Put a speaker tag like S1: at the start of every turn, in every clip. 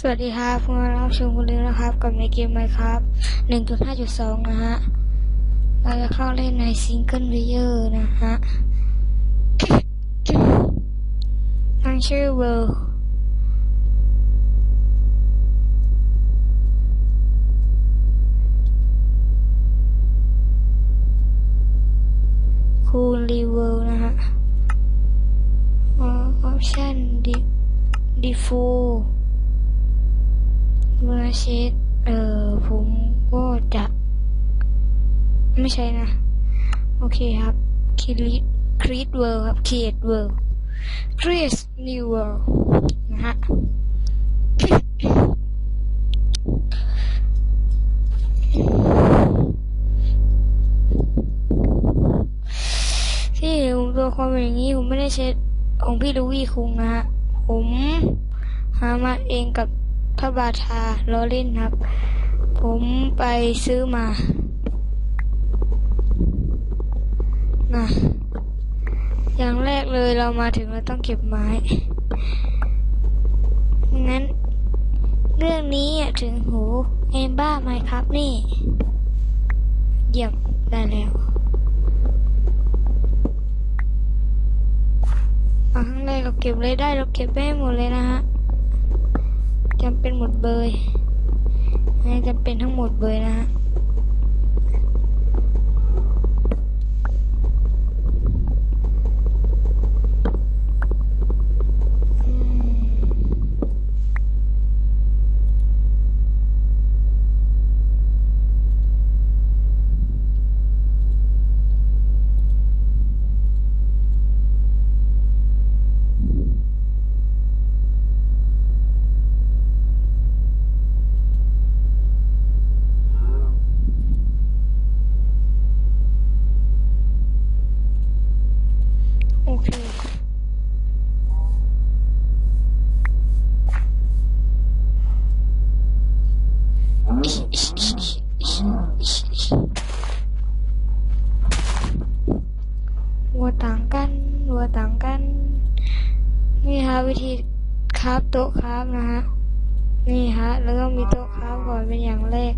S1: สวัสดีครับพวกเรารับชมกันเลยนะครับ กับในเกมไมครับ 1.5.2 นะฮะ เราจะเข้าเล่นในซิงเกิลเ a อร์นะฮะ ตั้งชื่อเวอร์คูลรีเวอร์นะฮะออปชั่นดิดิฟู มื่อเช็ดเออผมก็จะ ไม่ใช่นะ โอเคครับคิริครีดเวิร์ครับคีดเวิร์ครีสนิวเวิร์นะฮะที่ผมตัวความเป็นอย่างนี้ผมไม่ได้เช็ดของพี่ลูวี่คุงนะฮะ ผมหามาเองกับ ระบาทาล้อเล่นครับ ผมไปซื้อมานะอย่างแรกเลยเรามาถึงเราต้องเก็บไม้งั้น เรื่องนี้อะถึงหูเอมบ้าไหมครับนี่ เยี่ยมได้แล้วเอาข้างในเราเก็บเลยได้เราเก็บไปให้หมดเลยนะฮะ เป็นหมดเบยน่าจะเป็นทั้งหมดเบยนะฮะอืมโอเค วัวต่างกันวัวต่างกัน นี่ฮะวิธีคราฟโต๊ะคราฟนะฮะ นี่ฮะ แล้วก็มีโต๊ะคราฟก่อนเป็นอย่างแรก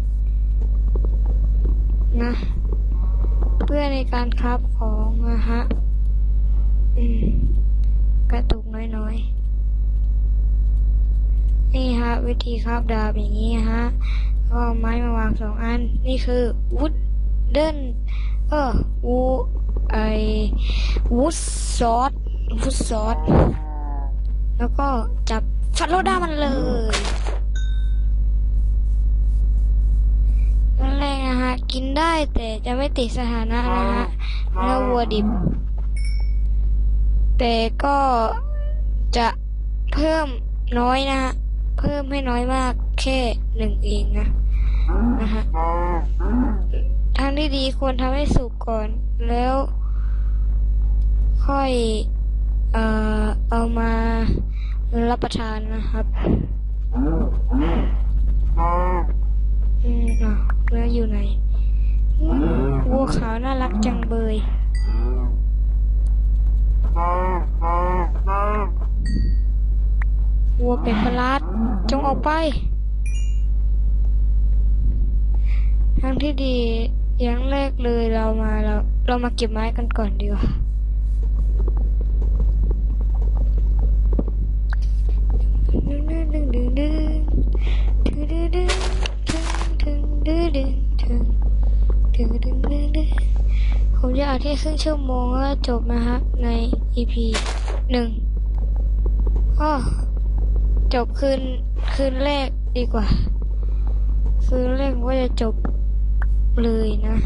S1: นะ เพื่อในการคราฟของนะฮะ อืม กระตุกน้อยๆ นี่ฮะ วิ ธีคราฟดาบอย่างนี้ฮะก็เอาไม้มาวางสองอัน นี่คือวุดเดินเออวูไอวูดซอสวูดซอสแล้วก็จับฟันโลด้ามันเลยนั่นแรกนะฮะ กินได้แต่จะไม่ติดสถานะนะฮะแล้ววัวดิบ แต่ก็จะเพิ่มน้อยนะฮะ เพิ่มให้น้อยมากแค่หนึ่งเองนะนะฮะทางที่ดีควรทำให้สุกก่อนแล้ว ค่อยเอ่อเอามารับประทานนะครับอืมอะแล้วอยู่ไหนวัวขาวน่ารักจังเบย วัวเป็นประหลาดจงออกไป ทางที่ดีอย่างแรกเลยเรามาเราเรามาเก็บไม้กันก่อนดีกว่าดึงดึงดึงดึงดึงดึงดึงดึงดึงดึงดึงดึงดึงดึงดึงผมจะอัดแค่ครึ่งชั่วโมงก็จบนะฮะใน EP หนึ่งอ้อ จบคืนคืนแรกดีกว่า คืนแรกว่าจะจบเลยนะ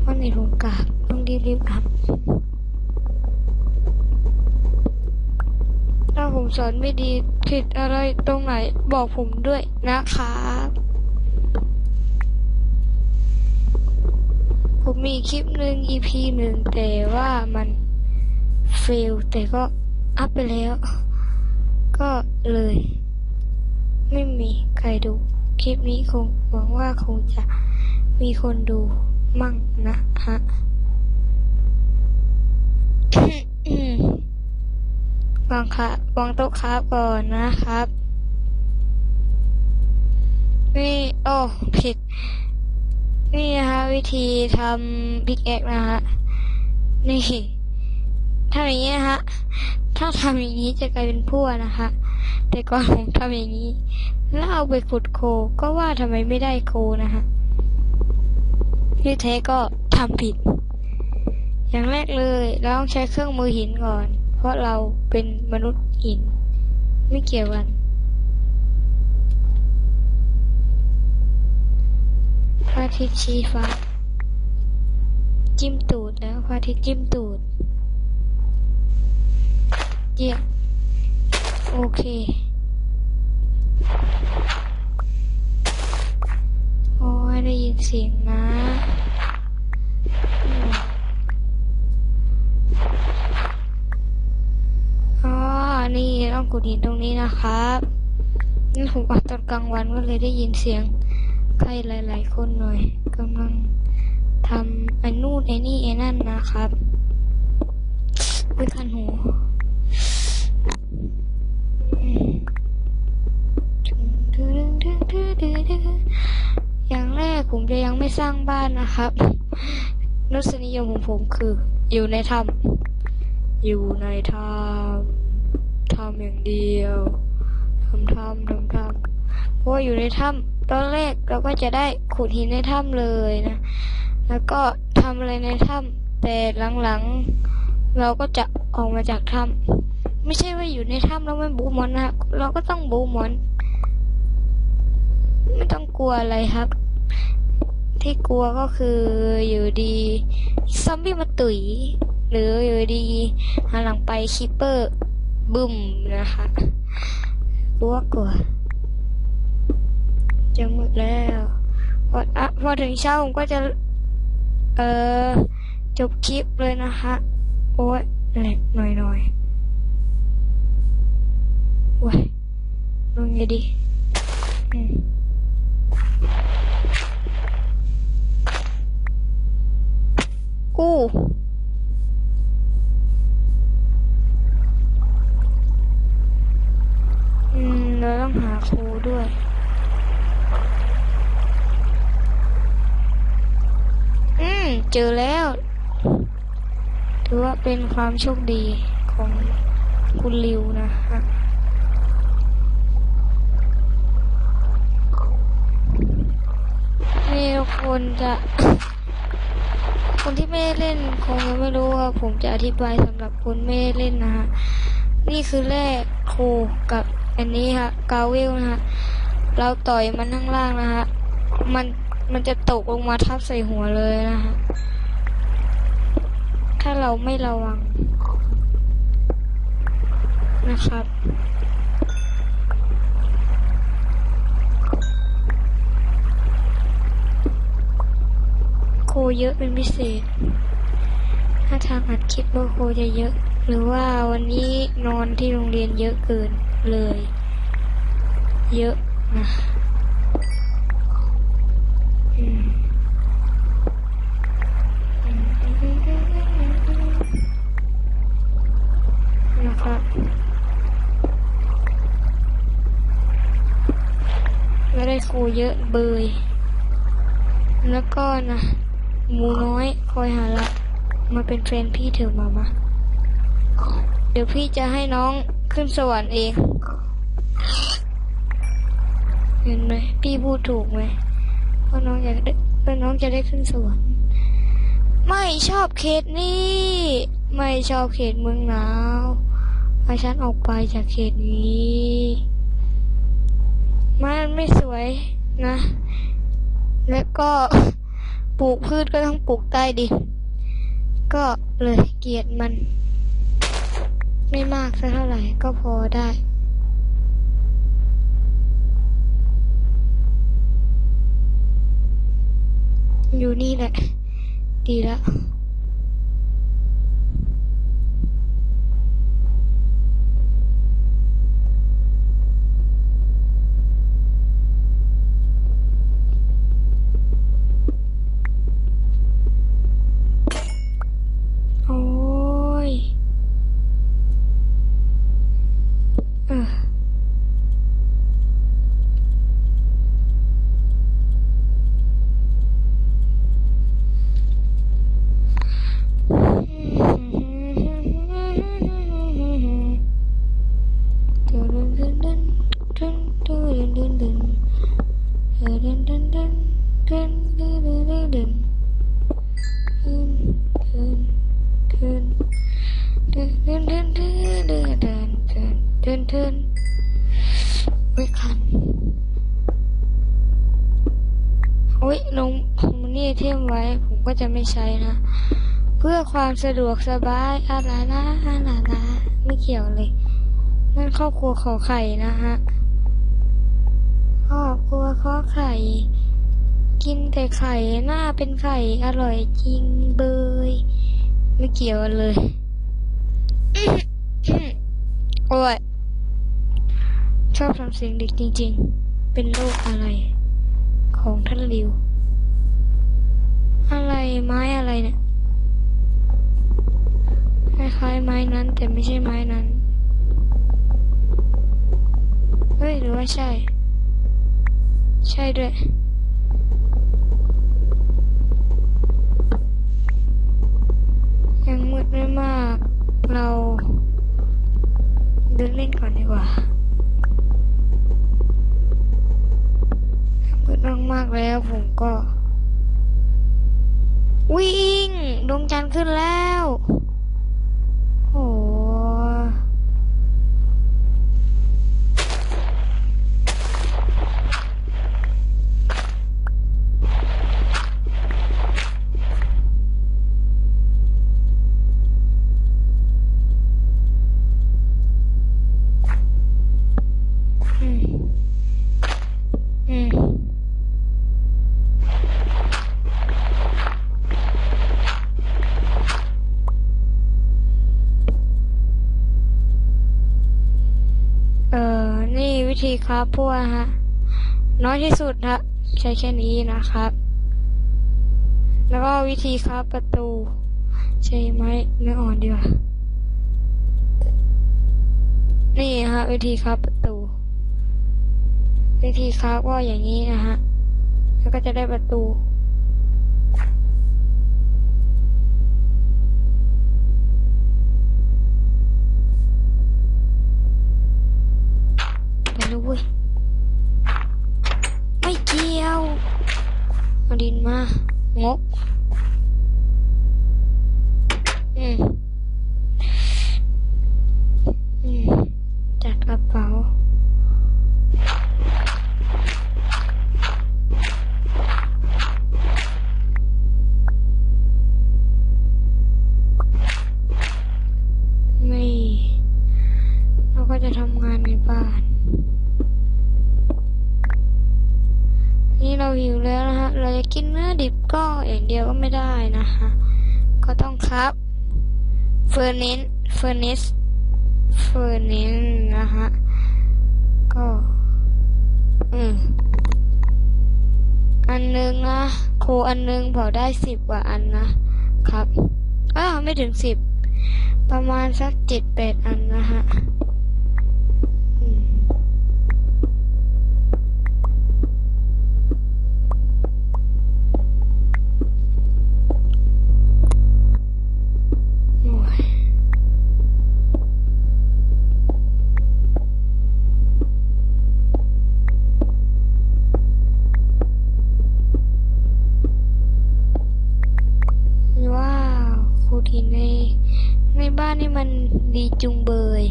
S1: เพราะในโรงกาบต้องรีบๆอัพถ้าผมสอนไม่ดีผิดอะไรตรงไหนบอกผมด้วยนะครับผมมีคลิปหนึ่ง EP หนึ่งแต่ว่ามันเฟลแต่ก็อัพไปแล้ว ก็เลย ไม่มีใครดู คลิปนี้คงหวังว่าคงจะมีคนดูมั่งนะฮะวางค่ะวางโต๊ะครับก่อนนะครับ นี่ โอ้ผิด นี่นะคะวิธีทำพิกแอคนะฮะ นี่ทำอย่างนี้นะฮะ ถ้าทำอย่างนี้จะกลายเป็นพั่วนะคะ แต่ก่อนผมทำอย่างนี้ แล้วเอาไปขุดโค ก็ว่าทำไมไม่ได้โคนะฮะที่แท้ก็ทำผิด อย่างแรกเลยเราต้องใช้เครื่องมือหินก่อน เพราะเราเป็นมนุษย์หิน ไม่เกี่ยวกันพระอาทิตย์ชี้ฟ้า จิ้มตูดแล้วพระอาทิตย์จิ้มตูด เยี่ยมโอเค โอ้ยได้ยินเสียงนะอ๋อนี่ต้องกดหินตรงนี้นะครับนี่ผมอัดตอนกลางวันก็เลยได้ยินเสียงใครหลาย ๆ คนหน่อยกำลังทำไอ้นู่นไอ้นี่ไอ้นั่นนะครับไม่คันหู อย่างแรก ผมจะยังไม่สร้างบ้านนะครับนุสนิยมของผมคือ อยู่ในถ้ำอยู่ในถ้ำทำอย่างเดียวทำถ้ำทำถ้ำเพราะอยู่ในถ้ำตอนแรกเราก็จะได้ขุดหินในถ้ำเลยนะ แล้วก็ทำอะไรในถ้ำแต่หลังๆ เราก็จะออกมาจากถ้ำไม่ใช่ว่าอยู่ในถ้ำแล้วไม่บูมอนนะเราก็ต้องบูมอน ไม่ต้องกลัวอะไรครับ ที่กลัวก็คืออยู่ดีซอมบี้มาตุ๋ยหรืออยู่ดีหันหลังไปคิปเปอร์บึ้มนะคะกลัวกลัวจะหมดแล้วพออะพอถึงเช้าผมก็จะ เอ่อจบคลิปเลยนะคะโอ้ยแหลกหน่อยหน่อยๆว้ยลงไงดีอืม กู้อืม เราต้องหาครูด้วย อืม เจอแล้ว ถือว่าเป็นความโชคดีของคุณลิวนะฮะนี่ทุกคนจะ คนที่ไม่เล่นคงยังไม่รู้ว่าผมจะอธิบายสำหรับคนไม่เล่นนะฮะ นี่คือแร่โคกับอันนี้ฮะกาเวลนะฮะ เราต่อยมันข้างล่างนะฮะ มันมันจะตกลงมาทับใส่หัวเลยนะฮะ ถ้าเราไม่ระวังนะครับ เยอะเป็นพิเศษ ถ้าทางอัดคลิปว่าโคจะเยอะ หรือว่าวันนี้นอนที่โรงเรียนเยอะเกินเลย เยอะนะนะครับแล้วได้ครูเยอะเบย แล้วก็นะ หมูน้อยคอยหาละมาเป็นเฟนพี่เถอะมามาเดี๋ยวพี่จะให้น้องขึ้นสวรรค์เอง เห็นไหมพี่พูดถูกไหมเพราะน้องอยากได้เพราะน้องจะได้ขึ้นสวรรค์ไม่ชอบเขตนี้ ไม่ชอบเขตเมืองหนาวให้ฉันออกไปจากเขตนี้มันไม่สวยนะ แล้วก็ ปลูกพืชก็ต้องปลูกใต้ดิน ก็เลยเกลียดมัน ไม่มากสักเท่าไหร่ก็พอได้อยู่นี่แหละ ดีแล้ว ไม่คันโอ้ยลงผมนี่เทียมไว้ ผมก็จะไม่ใช้นะ เพื่อความสะดวกสบายอาลาลาอาลาลาไม่เกี่ยวเลย นั่นครอบครัวขอไข่นะฮะ ครอบครัวขอไข่ กินแต่ไข่หน้าเป็นไข่ อร่อยจริงเบยไม่เกี่ยวเลย โอ้ยชอบทำเสียงเด็กจริง ๆ เป็นโรคอะไร ของท่านริว อะไรไม้อะไรเนี่ยคล้ายๆไม้นั้น แต่ไม่ใช่ไม้นั้น เฮ้ย หรือว่าใช่ ใช่ด้วยยังมืดไม่มาก เรา เดินเล่นก่อนดีกว่ามืดมากๆแล้วผมก็ วิ่งดวงจันทร์ขึ้นแล้ว โอ้อืม อืม เอ่อ นี่วิธี ครับพวกฮะ น้อยที่สุดฮะ ใช้แค่นี้นะครับ แล้วก็วิธีครับประตู ใช้ไม้เนื้ออ่อนดีกว่า นี่ฮะ วิธีครับประตู วิธีครับก็อย่างนี้นะฮะ แล้วก็จะได้ประตู ไม่รู้เว้ ยไม่เกี่ยวเอาดินมางกอืมอืมจัดกระเป๋านี่เราก็จะทำงานในบ้าน นี่เราหิวแล้วนะฮะ เราจะกินเนื้อดิบก็อย่างเดียวก็ไม่ได้นะคะก็ต้องครับเฟอร์นิสเฟอร์นิสเฟอร์นิสนะฮะ ก็ อืม อันนึงนะโคอันนึงเผาได้สิบกว่าอันนะครับอ้าวไม่ถึงสิบ ประมาณสักเจ็ดแปดอันนะฮะอืมโอ้ยว้าวครูทีใน ในบ้านนี่มันดีจุงเบย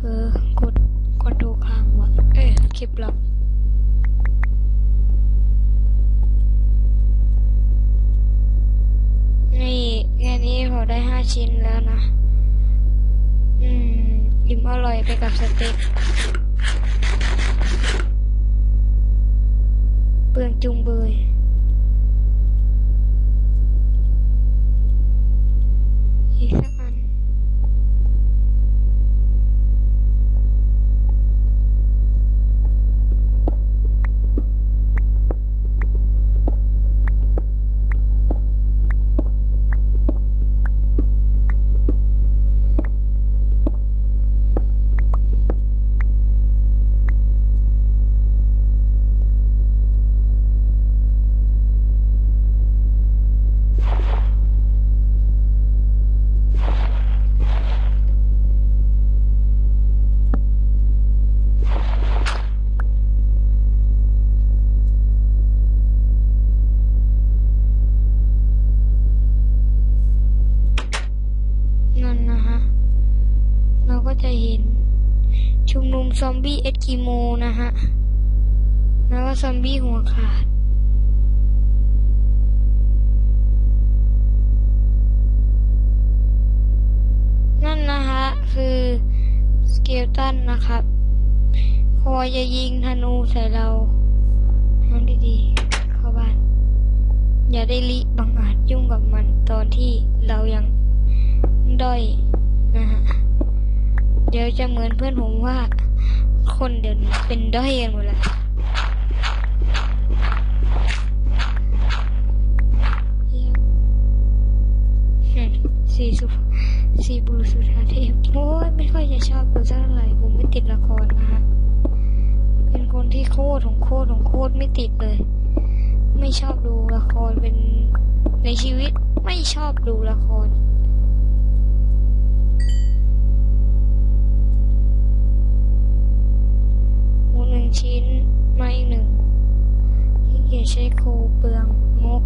S1: เออกดกดดูค้างวะเอ้ยคลิปหลับนี่แค่นี้พอได้ห้าชิ้นแล้วนะ อืม อิ่มอร่อยไปกับสเต็กเปลืองจุงเบย อีกสักอัน อ ซอม บี้เอสกิโมนะฮะ แล้วก็ซอมบี้หัวขาด นั่นนะฮะ คือสเกลตันนะครับ พอจะยิงธนูใส่เราทำดีๆเข้าบ้าน อย่าได้ลิบังอาจยุ่งกับมันตอนที่เรายังด้อยนะฮะ เดี๋ยวจะเหมือนเพื่อนผมว่า คนเดี๋ยวนี้เป็นด้อยกันหมดแล้วเยี่สีสุสีบุรุษสุธาเทพโอ้ยไม่ค่อยจะชอบดูสักเท่าไหร่ผมไม่ติดละครนะฮะเป็นคนที่โคตรของโคตรของโคตรไม่ติดเลย ไม่ชอบดูละครเป็นในชีวิตไม่ชอบดูละคร ชิ้นมาอีกหนึ่งที่เกียใช้โคเปลืองงก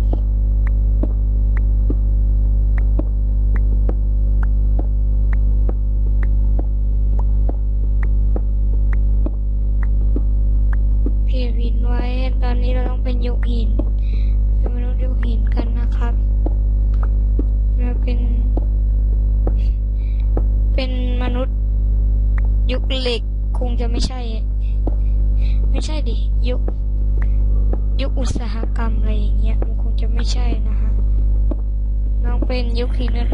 S1: เพียบหินไว้ ตอนนี้เราต้องเป็นยกหินเป็นมนุษย์ยกหินกันนะครับเราเป็น เป็นมนุษย์ยุคเหล็กคงจะไม่ใช่ ไม่ใช่ดิ ยุค ยุคอุตสาหกรรมอะไรอย่างเงี้ย มันคงจะไม่ใช่นะฮะน้องเป็นยุคหินนั่น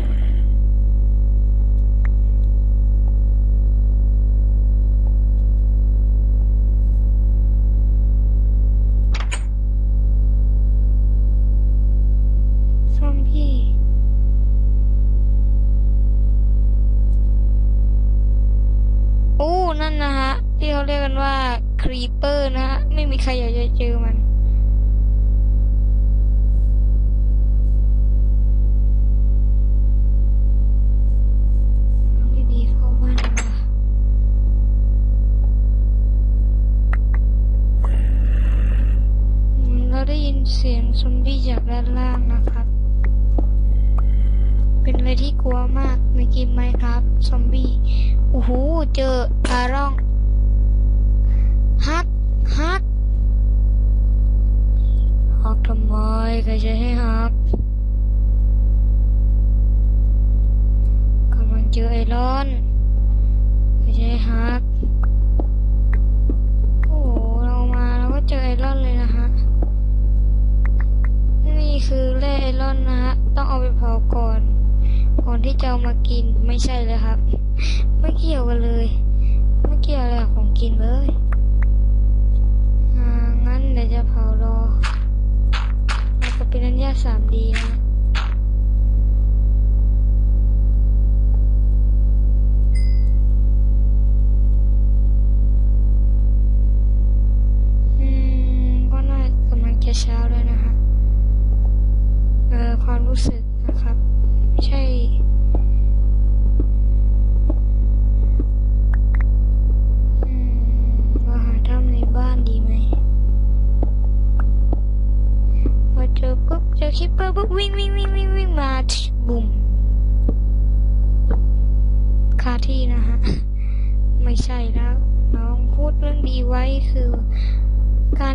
S1: เป็นอะไรที่กลัวมากในเกมไหมครับ ซอมบี้โอ้โหเจออารอง ฮัก ฮัก ฮักทำไมใครจะให้ฮักกำลังเจอไอรอนใครจะให้ฮัก โอ้โหเรามาเราก็เจอไอรอนเลยนะฮะนี่คือแร่ไอรอนนะฮะ ต้องเอาไปเผาก่อน ก่อนที่จะเอามากินไม่ใช่เลยครับ ไม่เกี่ยวกันเลย ไม่เกี่ยวอะไรของกินเลยงั้นเดี๋ยวจะเผารอแล้วก็เป็นนัญญาสามดีนะ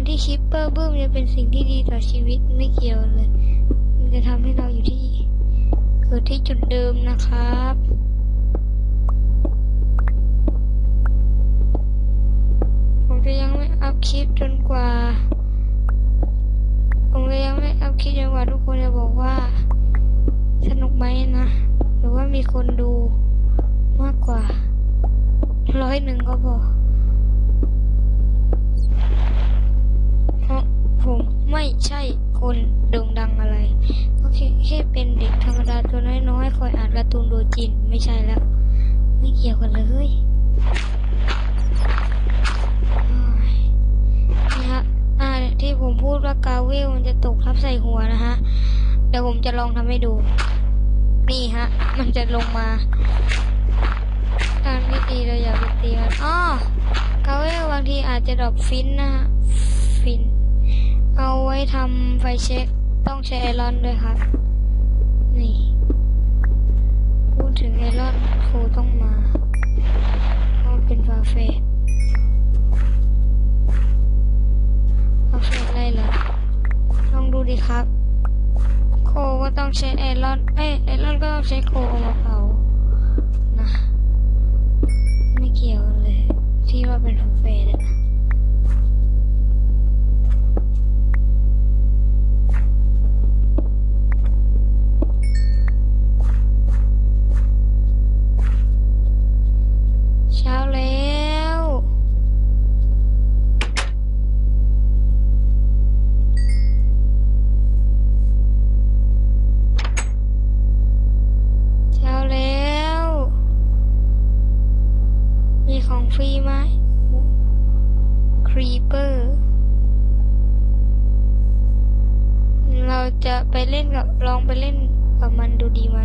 S1: ที่คิปเปอร์บึ้มจะเป็นสิ่งที่ดีต่อชีวิตไม่เกี่ยวเลย มันจะทำให้เราอยู่ที่เกิดที่จุดเดิมนะครับผมจะยังไม่อัพคลิปจนกว่าผมจะยังไม่อัพคลิปจนกว่าทุกคนจะบอกว่า สนุกไหมนะ หรือว่ามีคนดูมากกว่าร้อยหนึ่งก็พอ ผมไม่ใช่คนโด่งดังอะไรก็แค่แค่เป็นเด็กธรรมดาตัวน้อยๆคอยอ่านการ์ตูนโดจินไม่ใช่แล้ว ไม่เกี่ยวกันเลยนี่ฮะอ่าที่ผมพูดว่ากาเวลมันจะตกทับใส่หัวนะฮะเดี๋ยวผมจะลองทำให้ดู นี่ฮะ มันจะลงมาทางที่ดีเราอย่าไปตีมันอ้อกาเวลบางทีอาจจะดรอปฟินนะฮะฟิน เอาไว้ทำไฟเช็คต้องใช้ไอรอนด้วยครับ นี่ พูดถึงไอรอนครูต้องมาเพราะเป็นฟาเฟสฟาเฟสอะไรเหรอลองดูดีครับ โคก็ต้องใช้ไอรอน เอ้ไอรอนก็ต้องใช้โคออกมา เล่นกับมันดูดีไหม